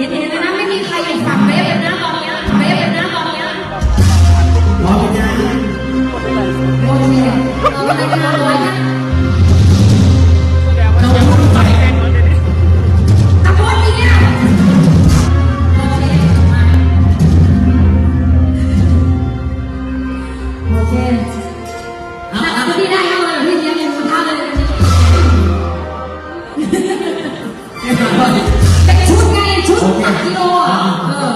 ห็นเห็นเลยนะไม่มีใครอยู่ฝั่งเบ ชุดตักกิโลอะเออ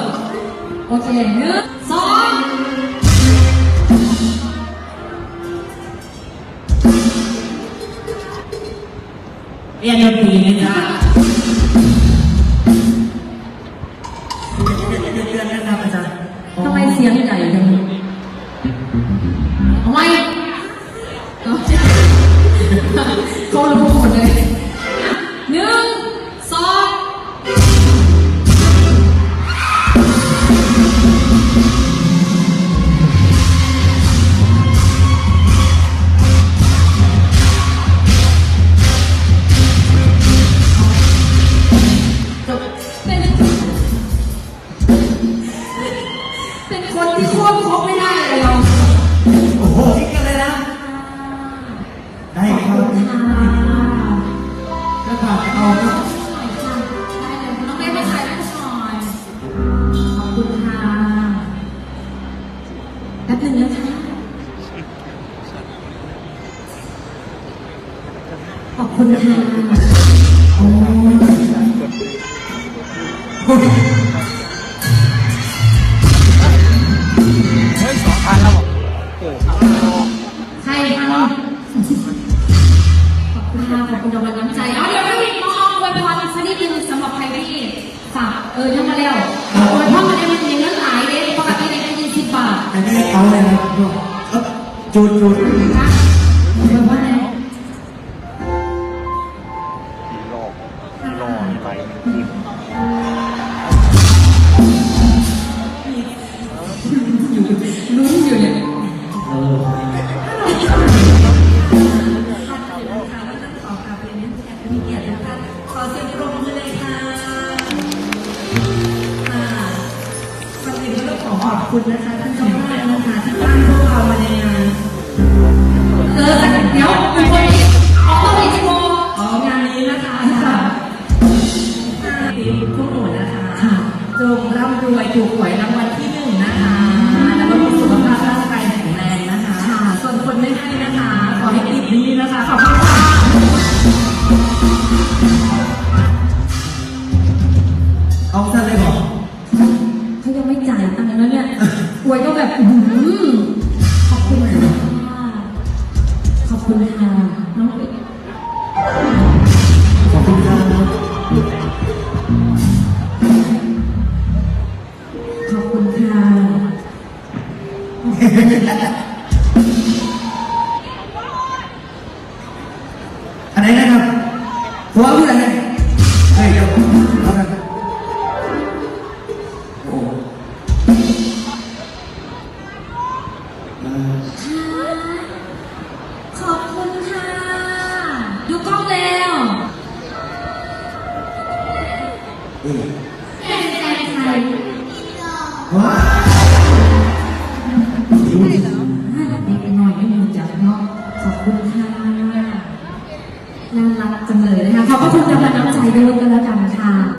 โอเคหนึ่งสองเรียนดนตรีนะจ๊ะเดือนเดือนเดือนนะอาจารย์ทำไมเสียงใหญ่จังทำไมเอาเขารู้หมดเลย คนที่ควบคุมไม่ได้เลยเราโอ้โหนี่กันเลยนะ ได้ครับค่ะแล้วผ่านเอาครับได้เลยน้องเบสมาถ่ายรูปหน่อยขอบคุณค่ะแป๊ บนึงนะคะขอบคุณค่ะโอ้ยใครทำขอบคุณค่ะขอบคุณรางวัลน้ำใจเอาเดี๋ยวเราอีกมองอวยพรสักนิดนึงสำหรับใครที่ฝากเออทำมาแล้วอวยพรมาได้มันอย่างนั้นหลายเด้ปกติได้แค่ยี่สิบบาทอันนี้เอาเลยนะจูดจูดนะอวยพรเลยผีหลอกผีหลอกอะไรมั ลุ้นอยู่เนี่ยเออขอเสียงปรบมือเลยค่ะค่ะก่อนอื่นก็ต้องขอขอบคุณนะคะท่านเจ้าภาพนะคะที่จ้งพวกเรามาในงานเออเดี๋ยวมีคนอ๋อมีคนอ๋องานนี้นะคะค่ะทีพวกหนูนะคะจงร่ำรวยถูกหวยรางวัล อื้อหือขอบคุณค่ะขอบคุณค่ะน้องปิ๊กขอบคุณครับขอบคุณค่ะอันไหนนะครับหัวพูดอะไรเฮ้ยเดี๋ยว นแฟนใครว้าวดิเด็กหน่อยไม่มีจับเนาะขอบคุณค่ะน่ารักจังเลยนะคะ ขอบพระคุณรางวัลน้ำใจด้วยกันแล้วกัน